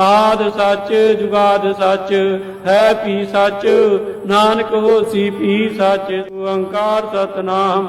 ਆਦ ਸੱਚ ਜੁਗਾਦ ਸੱਚ ਹੈ ਪੀ ਸੱਚ ਨਾਨਕ ਹੋਸੀ ਪੀ ਸੱਚ ਓੰਕਾਰ ਸਤਨਾਮ।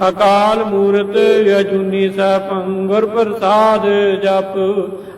ਅਕਾਲ ਮੂਰਤ ਅਜੂਨੀ ਸੈਭੰ ਗੁਰ ਪ੍ਰਸਾਦ ਜਪ।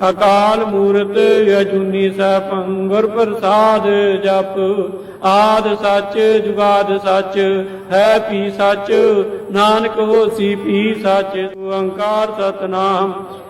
ਅਕਾਲ ਮੂਰਤ ਅਜੂਨੀ ਸੈਭੰ ਗੁਰ ਪ੍ਰਸਾਦ ਜਪ। ਆਦ ਸੱਚ, ਜੁਗਾਦ ਸੱਚ, ਹੈ ਪੀ ਸੱਚ, ਨਾਨਕ ਹੋਸੀ ਪੀ ਸੱਚ ਓੰਕਾਰ ਸਤਨਾਮ।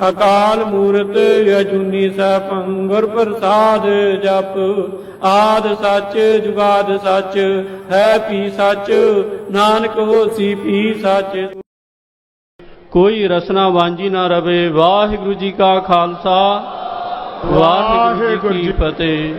ਅਕਾਲ ਮੂਰਤ ਅਜੂਨੀ ਸੈਭੰ ਗੁਰ ਪ੍ਰਸਾਦ ਜਪ। ਆਦ ਸੱਚ ਜੁਗਾਦ ਸੱਚ ਹੈ ਪੀ ਸੱਚ ਨਾਨਕ ਹੋਸੀ ਪੀ ਸੱਚ। ਕੋਈ ਰਸਨਾ ਵਾਂਝੀ ਨਾ ਰਵੇ ਵਾਹਿਗੁਰੂ ਜੀ ਕਾ ਖਾਲਸਾ ਵਾਹਿਗੁਰੂ ਜੀ ਕੀ ਫਤਿਹ।